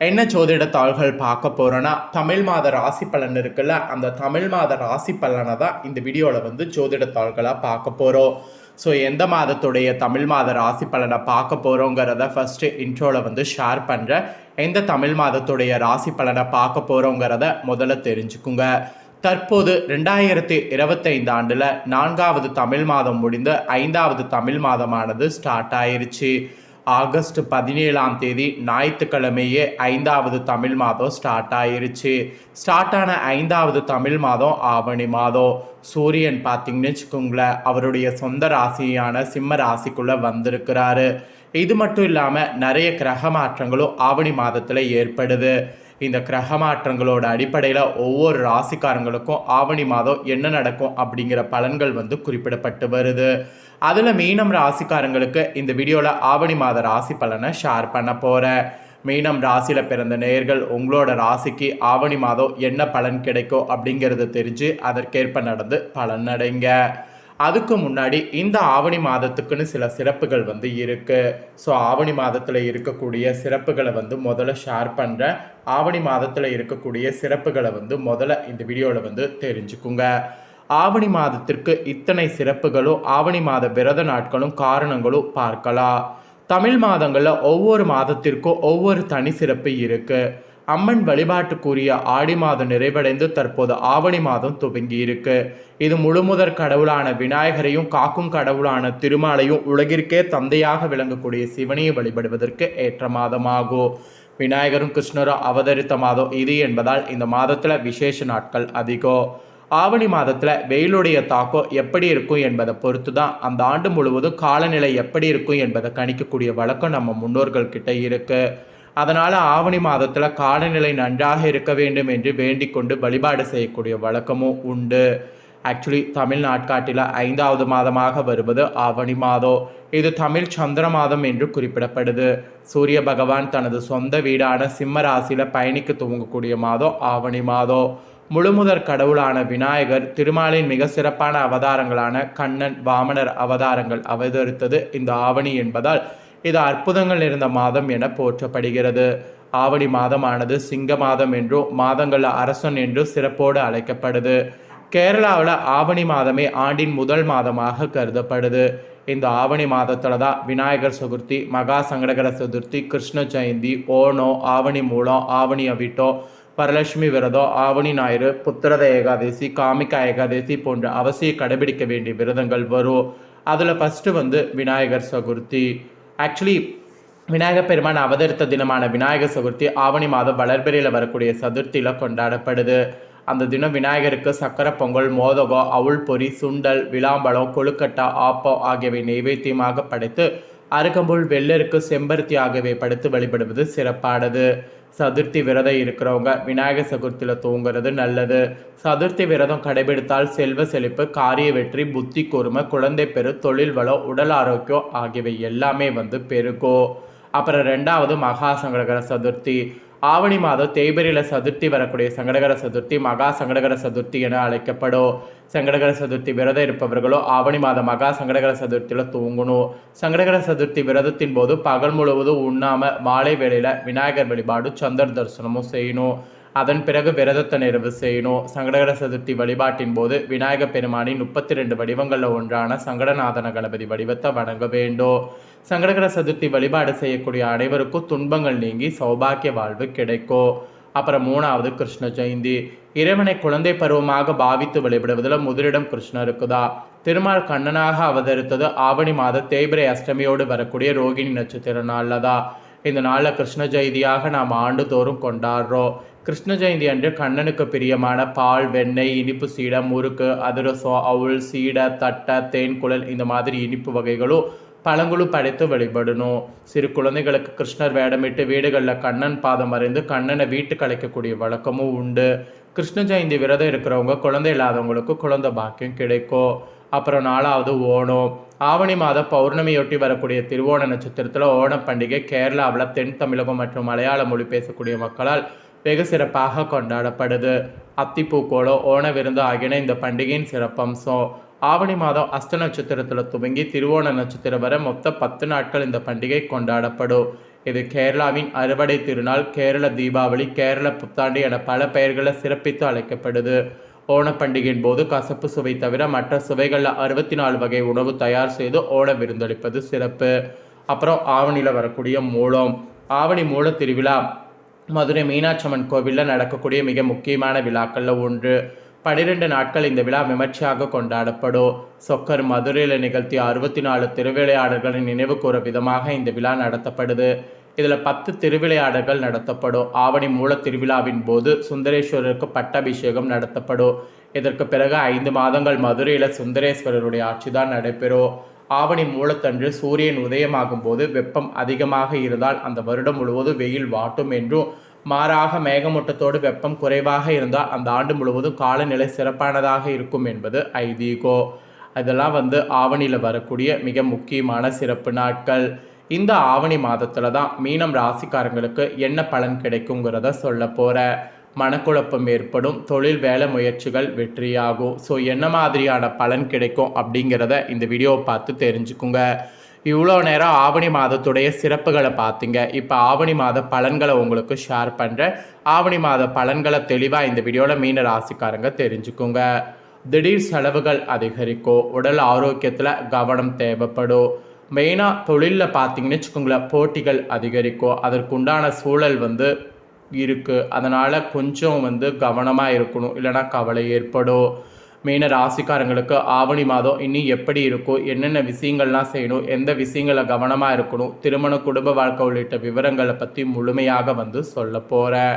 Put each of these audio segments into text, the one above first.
என்ன ஜோதிடத்தாள்கள் பார்க்க போகிறோன்னா தமிழ் மாத ராசி பலன் இருக்குல்ல அந்த தமிழ் மாத ராசி பலனை தான் இந்த வீடியோவில் வந்து ஜோதிடத்தாள்களாக பார்க்க போகிறோம் ஸோ எந்த மாதத்துடைய தமிழ் மாத ராசி பலனை பார்க்க போகிறோங்கிறத ஃபஸ்ட்டு இன்ட்ரோவில் வந்து ஷேர் பண்ணுறேன் எந்த தமிழ் மாதத்துடைய ராசி பலனை பார்க்க போகிறோங்கிறத முதல்ல தெரிஞ்சுக்குங்க. தற்போது ரெண்டாயிரத்தி இருபத்தைந்து ஆண்டில் நான்காவது தமிழ் மாதம் முடிந்து ஐந்தாவது தமிழ் மாதமானது ஸ்டார்ட் ஆயிருச்சு. ஆகஸ்ட் பதினேழாம் தேதி ஞாயிற்றுக்கிழமையே ஐந்தாவது தமிழ் மாதம் ஸ்டார்ட் ஆயிருச்சு. ஸ்டார்ட் ஆன ஐந்தாவது தமிழ் மாதம் ஆவணி மாதம். சூரியன் பார்த்தீங்கன்னு வச்சுக்கோங்களேன் அவருடைய சொந்த ராசியான சிம்ம ராசிக்குள்ளே வந்திருக்கிறாரு. இது மட்டும் இல்லாமல் நிறைய கிரக மாற்றங்களும் ஆவணி மாதத்தில் ஏற்படுது. இந்த கிரக மாற்றங்களோட அடிப்படையில் ஒவ்வொரு ராசிக்காரங்களுக்கும் ஆவணி மாதம் என்ன நடக்கும் அப்படிங்கிற பலன்கள் வந்து குறிப்பிடப்பட்டு வருது. அதில் மீனம் ராசிக்காரங்களுக்கு இந்த வீடியோவில் ஆவணி மாத ராசி பலனை ஷேர் பண்ண போகிறேன் மீனம் ராசியில் பிறந்த நேர்கள் உங்களோட ராசிக்கு ஆவணி மாதம் என்ன பலன் கிடைக்கும் அப்படிங்கிறத தெரிஞ்சு அதற்கேற்ப நடந்து பலன் அடைங்க அதுக்கு முன்னாடி இந்த ஆவணி மாதத்துக்குன்னு சில சிறப்புகள் வந்து இருக்கு. ஸோ ஆவணி மாதத்தில் இருக்கக்கூடிய சிறப்புகளை வந்து முதல்ல ஷேர் பண்ணுறேன் ஆவணி மாதத்தில் இருக்கக்கூடிய சிறப்புகளை வந்து முதல்ல இந்த வீடியோவில் வந்து தெரிஞ்சுக்குங்க. ஆவணி மாதத்திற்கு இத்தனை சிறப்புகளும் ஆவணி மாத விரத நாட்களும் காரணங்களும் பார்க்கலாம். தமிழ் மாதங்களில் ஒவ்வொரு மாதத்திற்கும் ஒவ்வொரு தனி சிறப்பு இருக்குது அம்மன் வழிபாட்டுக்குரிய ஆடி மாதம் நிறைவடைந்து தற்போது ஆவணி மாதம் துவங்கி இருக்கு இது முழுமுதற் கடவுளான விநாயகரையும் காக்கும் கடவுளான திருமாலையும் உலகிற்கே தந்தையாக விளங்கக்கூடிய சிவனையை வழிபடுவதற்கு ஏற்ற மாதமாகும் விநாயகரும் கிருஷ்ணரும் அவதரித்த மாதம் இது என்பதால் இந்த மாதத்தில் விசேஷ நாட்கள் அதிகம் ஆவணி மாதத்தில் வெயிலுடைய தாக்கம் எப்படி இருக்கும் என்பதை பொறுத்து தான் அந்த ஆண்டு முழுவதும் காலநிலை எப்படி இருக்கும் என்பதை கணிக்கக்கூடிய வழக்கம் நம்ம முன்னோர்கள் கிட்ட இருக்குது அதனால் ஆவணி மாதத்தில் காலநிலை நன்றாக இருக்க வேண்டும் என்று வேண்டிக் கொண்டு வழிபாடு செய்யக்கூடிய வழக்கமும் உண்டு. ஆக்சுவலி தமிழ் நாட்காட்டில் ஐந்தாவது மாதமாக வருவது ஆவணி மாதம். இது தமிழ் சந்திர மாதம் என்று குறிப்பிடப்படுது. சூரிய பகவான் தனது சொந்த வீடான சிம்ம ராசியில் பயணிக்க துவங்கக்கூடிய மாதம் ஆவணி மாதம். முழுமுதற் கடவுளான விநாயகர் திருமாலின் மிக சிறப்பான அவதாரங்களான கண்ணன் வாமனர் அவதாரங்கள் அவதரித்தது இந்த ஆவணி என்பதால் இது அற்புதங்கள் நிறைந்த மாதம் என போற்றப்படுகிறது. ஆவணி மாதமானது சிங்க மாதம் என்றும் மாதங்கள் அரசன் என்றும் சிறப்போடு அழைக்கப்படுது. கேரளாவில் ஆவணி மாதமே ஆண்டின் முதல் மாதமாக கருதப்படுது. இந்த ஆவணி மாதத்தில் தான் விநாயகர் சதுர்த்தி மகா சங்கடகர சதுர்த்தி கிருஷ்ண ஜெயந்தி ஓணம் ஆவணி மூலம் ஆவணி அவிட்டம் வரலட்சுமி விரதம் ஆவணி ஞாயிறு புத்திரத ஏகாதசி காமிக்கா ஏகாதசி போன்ற அவசிய கடைபிடிக்க வேண்டிய விரதங்கள் வரும். அதில் ஃபஸ்ட்டு வந்து விநாயகர் சதுர்த்தி. ஆக்சுவலி விநாயகர் பெருமான் அவதரித்த தினமான விநாயகர் சதுர்த்தி ஆவணி மாதம் வளர்பிறையில் வரக்கூடிய சதுர்த்தியில் கொண்டாடப்படுது. அந்த தினம் விநாயகருக்கு சக்கரை பொங்கல் மோதகம் அவுள் பொறி சுண்டல் விளாம்பழம் கொழுக்கட்டா ஆப்பம் ஆகியவை நைவேத்தியமாக படைத்து அருகம்புல் வெள்ளருக்கு செம்பருத்தி ஆகியவை படைத்து வழிபடுவது சிறப்பானது. சதுர்த்தி விரதம் இருக்கிறவங்க விநாயகர் சதுர்த்தியில் தூங்குறது நல்லது. சதுர்த்தி விரதம் கடைபிடித்தால் செல்வ செழிப்பு காரிய வெற்றி புத்தி கூர்மை குழந்தை பெரு தொழில் வளம் உடல் ஆரோக்கியம் ஆகியவை எல்லாமே வந்து பெருகும். அப்புறம் ரெண்டாவது மகா சங்கடகர சதுர்த்தி. ஆவணி மாதம் தேய்பிரையில் சதுர்த்தி வரக்கூடிய சங்கடகர சதுர்த்தி மகா சங்கடகர சதுர்த்தி என அழைக்கப்படும். சங்கடகர சதுர்த்தி விரதம் இருப்பவர்களோ ஆவணி மாதம் மகா சங்கடகர சதுர்த்தியில் தூங்கணும். சங்கடகர சதுர்த்தி விரதத்தின் போது பகல் முழுவதும் உண்ணாம மாலை வேளையில் விநாயகர் வழிபாடு சந்திர தரிசனமும் செய்யணும். அதன் பிறகு விரதத்தை நிறைவு செய்யணும். சங்கடகர சதுர்த்தி வழிபாட்டின் போது விநாயக பெருமானின் முப்பத்தி ரெண்டு வடிவங்களில் ஒன்றான சங்கடநாதன கணபதி வடிவத்தை வணங்க வேண்டும். சங்கடகர சதுர்த்தி வழிபாடு செய்யக்கூடிய அனைவருக்கும் துன்பங்கள் நீங்கி சௌபாக்கிய வாழ்வு கிடைக்கும். அப்புறம் மூணாவது கிருஷ்ண ஜெயந்தி. இறைவனை குழந்தை பருவமாக பாவித்து வழிபடுவதில் முதலிடம் கிருஷ்ணருக்குதா திருமால் கண்ணனாக அவதரித்தது ஆவணி மாத தேய்பிரை அஷ்டமியோடு வரக்கூடிய ரோகிணி நட்சத்திர நாளில் தான். இந்த நாளில் கிருஷ்ண ஜெயந்தியாக நாம் ஆண்டுதோறும் கொண்டாடுறோம். கிருஷ்ண ஜெயந்தி அன்று கண்ணனுக்கு பிரியமான பால் வெண்ணெய் இனிப்பு சீடை முறுக்கு அதிரசம் அவுள் சீடை தட்டை தேன் குழல் இந்த மாதிரி இனிப்பு வகைகளும் பழங்களும் படைத்து வழிபடணும். சிறு குழந்தைகளுக்கு கிருஷ்ணர் வேடமிட்டு வீடுகளில் கண்ணன் பாதம் அறிந்து கண்ணனை வீட்டுக்கு அழைக்கக்கூடிய வழக்கமும் உண்டு. கிருஷ்ண ஜெயந்தி விரதம் இருக்கிறவங்க குழந்தை இல்லாதவங்களுக்கு குழந்தை பாக்கியம் கிடைக்கும். அப்புறம் நாலாவது ஓணம். ஆவணி மாத பௌர்ணமியொட்டி வரக்கூடிய திருவோண நட்சத்திரத்தில் ஓணம் பண்டிகை கேரளாவில் தென் தமிழகம் மற்றும் மலையாள மொழி பேசக்கூடிய மக்களால் வெகு சிறப்பாக கொண்டாடப்படுது. அத்திப்பூக்கோளம் ஓண விருந்து ஆகியன இந்த பண்டிகையின் சிறப்பம்சம். ஆவணி மாதம் அஸ்த நட்சத்திரத்தில் துவங்கி திருவோண நட்சத்திரம் வரை மொத்த பத்து நாட்கள் இந்த பண்டிகை கொண்டாடப்படும். இது கேரளாவின் அறுவடை திருநாள் கேரள தீபாவளி கேரள புத்தாண்டு என பல பெயர்களில் சிறப்பித்து அழைக்கப்படுது. ஓணப்பண்டிகையின் போது கசப்பு சுவை தவிர மற்ற சுவைகளில் அறுபத்தி நாலு வகை உணவு தயார் செய்து ஓண விருந்தளிப்பது சிறப்பு. அப்புறம் ஆவணியில் வரக்கூடிய மூலம். ஆவணி மூல திருவிழா மதுரை மீனாட்சம்மன் கோவிலில் நடக்கக்கூடிய மிக முக்கியமான விழாக்களில் ஒன்று. பனிரெண்டு நாட்கள் இந்த விழா விமர்சையாக கொண்டாடப்படும். சொக்கர் மதுரையில் நிகழ்த்திய அறுபத்தி நாலு திருவிளையாடல்களை நினைவு கூற விதமாக இந்த விழா நடத்தப்படுது. இதில் பத்து திருவிளையாடல்கள் நடத்தப்படும். ஆவணி மூல திருவிழாவின் போது சுந்தரேஸ்வரருக்கு பட்டாபிஷேகம் நடத்தப்படும். இதற்கு பிறகு ஐந்து மாதங்கள் மதுரையில் சுந்தரேஸ்வரருடைய ஆட்சி தான் நடைபெறும். ஆவணி மூலத்தன்று சூரியன் உதயமாகும் போது வெப்பம் அதிகமாக இருந்தால் அந்த வருடம் முழுவதும் வெயில் வாட்டும் என்றும் மாறாக மேகமூட்டத்தோடு வெப்பம் குறைவாக இருந்தால் அந்த ஆண்டு முழுவதும் காலநிலை சிறப்பானதாக இருக்கும் என்பது ஐதீகோ. அதெல்லாம் வந்து ஆவணியில் வரக்கூடிய மிக முக்கியமான சிறப்பு நாட்கள். இந்த ஆவணி மாதத்தில் தான் மீனம் ராசிக்காரங்களுக்கு என்ன பலன் கிடைக்குங்கிறத சொல்ல போகிறேன் மனக்குழப்பம் ஏற்படும் தொழில் வேலை முயற்சிகள் வெற்றியாகும். ஸோ என்ன மாதிரியான பலன் கிடைக்கும் அப்படிங்கிறத இந்த வீடியோவை பார்த்து தெரிஞ்சுக்குங்க. இவ்வளோ நேரம் ஆவணி மாதத்துடைய சிறப்புகளை பார்த்தீங்க. இப்போ ஆவணி மாத பலன்களை உங்களுக்கு ஷேர் பண்ணுறேன் ஆவணி மாத பலன்களை தெளிவாக இந்த வீடியோவில் மீன ராசிக்காரங்க தெரிஞ்சுக்குங்க. திடீர் செலவுகள் அதிகரிக்கும். உடல் ஆரோக்கியத்தில் கவனம் தேவைப்படும். மெயினாக தொழிலில் பார்த்தீங்கன்னு வச்சுக்கோங்களேன் போட்டிகள் அதிகரிக்கும். அதற்குண்டான சூழல் வந்து இருக்குது அதனால் கொஞ்சம் வந்து கவனமாக இருக்கணும். இல்லைனா கவலை ஏற்படும். மீன ராசிக்காரங்களுக்கு ஆவணி மாதம் இனி எப்படி இருக்கும் என்னென்ன விஷயங்கள்லாம் செய்யணும் எந்த விஷயங்களை கவனமாக இருக்கணும் திருமண குடும்ப வாழ்க்கை உள்ளிட்ட விவரங்களை பற்றி முழுமையாக வந்து சொல்ல போகிறேன்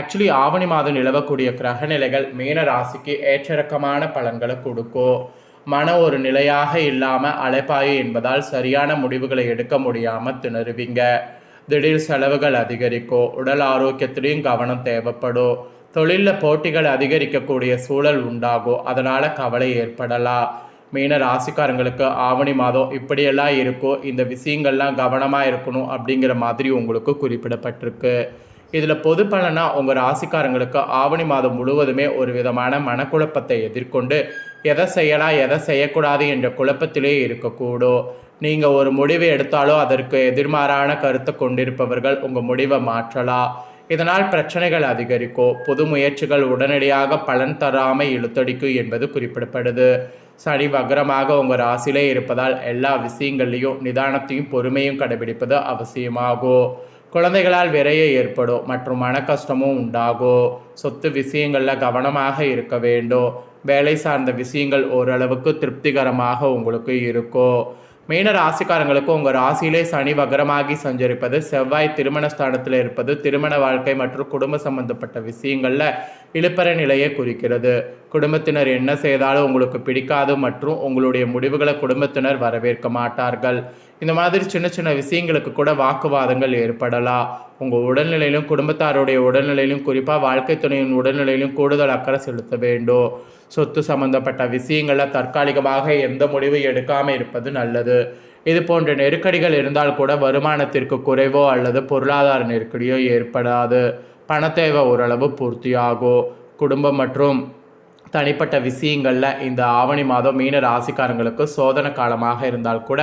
ஆக்சுவலி ஆவணி மாதம் நிலவக்கூடிய கிரகநிலைகள் மீன ராசிக்கு ஏற்றிறக்கமான பலன்களை கொடுக்கும். மன ஒரு நிலையாக இல்லாமல் அலைப்பாயு என்பதால் சரியான முடிவுகளை எடுக்க முடியாமல் திணறுவீங்க. திடீர் செலவுகள் அதிகரிக்கும் உடல் ஆரோக்கியத்திலையும் கவனம் தேவைப்படும் தொழிலில் போட்டிகள் அதிகரிக்கக்கூடிய சூழல் உண்டாகும் அதனால் கவலை ஏற்படலாம் மீன ராசிக்காரங்களுக்கு ஆவணி மாதம் இப்படியெல்லாம் இருக்கும் இந்த விஷயங்கள்லாம் கவனமாக இருக்கணும் அப்படிங்கிற மாதிரி உங்களுக்கு குறிப்பிடப்பட்டிருக்கு. இதில் பொது பலனாக உங்கள் ராசிக்காரங்களுக்கு ஆவணி மாதம் முழுவதுமே ஒரு விதமான மனக்குழப்பத்தை எதிர்கொண்டு எதை செய்யலாம் எதை செய்யக்கூடாது என்ற குழப்பத்திலே இருக்கக்கூடும் நீங்கள் ஒரு முடிவு எடுத்தாலோ அதற்கு எதிர்மாறான கருத்தை கொண்டிருப்பவர்கள் உங்கள் முடிவை மாற்றலாம் இதனால் பிரச்சனைகள் அதிகரிக்கும் புது முயற்சிகள் உடனடியாக பலன் தராமல் இழுத்தடிக்கும் என்பது குறிப்பிடப்படுது. சனி வக்ரமாக உங்கள் ராசியிலே இருப்பதால் எல்லா விஷயங்கள்லையும் நிதானத்தையும் பொறுமையும் கடைபிடிப்பது அவசியமாகும் குழந்தைகளால் விரைய ஏற்படும் மற்றும் மன கஷ்டமும் உண்டாகும் சொத்து விஷயங்களில் கவனமாக இருக்க வேண்டும் வேலை சார்ந்த விஷயங்கள் ஓரளவுக்கு திருப்திகரமாக உங்களுக்கு இருக்கும் மீன ராசிக்காரங்களுக்கு உங்கள் ராசியிலே சனி வகரமாகி சஞ்சரிப்பது செவ்வாய் திருமண ஸ்தானத்தில் இருப்பது திருமண வாழ்க்கை மற்றும் குடும்ப சம்பந்தப்பட்ட விஷயங்களில் இழுப்பற நிலையை குறிக்கிறது. குடும்பத்தினர் என்ன செய்தாலும் உங்களுக்கு பிடிக்காது மற்றும் உங்களுடைய முடிவுகளை குடும்பத்தினர் வரவேற்க மாட்டார்கள். இந்த மாதிரி சின்ன சின்ன விஷயங்களுக்கு கூட வாக்குவாதங்கள் ஏற்படலாம். உங்கள் உடல்நிலையிலும் குடும்பத்தாருடைய உடல்நிலையிலும் குறிப்பாக வாழ்க்கை துணையின் உடல்நிலையிலும் கூடுதல் அக்கறை செலுத்த வேண்டும். சொத்து சம்பந்தப்பட்ட விஷயங்களில் தற்காலிகமாக எந்த முடிவும் எடுக்காமல் இருப்பது நல்லது. இது போன்ற நெருக்கடிகள் இருந்தால் கூட வருமானத்திற்கு குறைவோ அல்லது பொருளாதார நெருக்கடியோ ஏற்படாது. பணத்தேவை ஓரளவு பூர்த்தியாகும். குடும்பம் மற்றும் தனிப்பட்ட விஷயங்களில் இந்த ஆவணி மாதம் மீன ராசிக்காரங்களுக்கு சோதனை காலமாக இருந்தால் கூட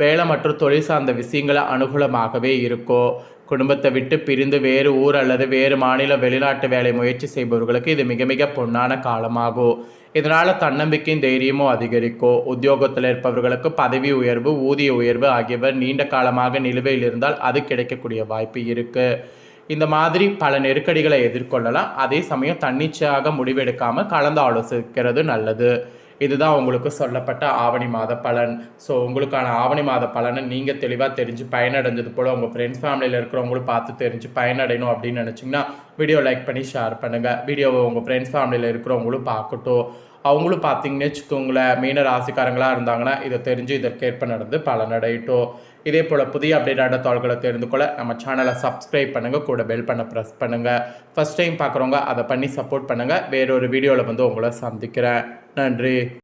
வேலை மற்றும் தொழில் சார்ந்த விஷயங்களை அனுகூலமாகவே இருக்கும். குடும்பத்தை விட்டு பிரிந்து வேறு ஊர் அல்லது வேறு மாநில வெளிநாட்டு வேலை முயற்சி செய்பவர்களுக்கு இது மிக மிக பொன்னான காலமாகும் இதனால் தன்னம்பிக்கையும் தைரியமும் அதிகரிக்கும். உத்தியோகத்தில் இருப்பவர்களுக்கு பதவி உயர்வு ஊதிய உயர்வு ஆகியவை நீண்ட காலமாக நிலுவையில் இருந்தால் அது கிடைக்கக்கூடிய வாய்ப்பு இருக்குது இந்த மாதிரி பல நெருக்கடிகளை எதிர்கொள்ளலாம். அதே சமயம் தன்னிச்சையாக முடிவெடுக்காமல் கலந்து ஆலோசிக்கிறது நல்லது. இதுதான் உங்களுக்கு சொல்லப்பட்ட ஆவணி மாத பலன். ஸோ உங்களுக்கான ஆவணி மாத பலனை நீங்கள் தெளிவாக தெரிஞ்சு பயனடைஞ்சது போல் உங்கள் ஃப்ரெண்ட்ஸ் ஃபேமிலியில் இருக்கிறவங்களும் பார்த்து தெரிஞ்சு பயனடையணும் அப்படின்னு நினச்சிங்கன்னா வீடியோ லைக் பண்ணி ஷேர் பண்ணுங்கள் வீடியோவை உங்கள் ஃப்ரெண்ட்ஸ் ஃபேமிலியில் இருக்கிறவங்களும் பார்க்கட்டும். அவங்களும் பார்த்தீங்கன்னு வச்சுக்கோங்களேன் மீன ராசிக்காரங்களாக இருந்தாங்கன்னா இதை தெரிஞ்சு இதற்கேற்ப நடந்து பலனடையட்டும். இதே போல் புதிய அப்டேட்டான தாள்களை தெரிந்து கொள்ள நம்ம சேனலை சப்ஸ்கிரைப் பண்ணுங்கள் கூட பெல் பண்ண ப்ரெஸ் பண்ணுங்கள் ஃபஸ்ட் டைம் பார்க்குறவங்க அதை பண்ணி சப்போர்ட் பண்ணுங்கள் வேறொரு வீடியோவில் வந்து உங்களை சந்திக்கிறேன். நன்றி.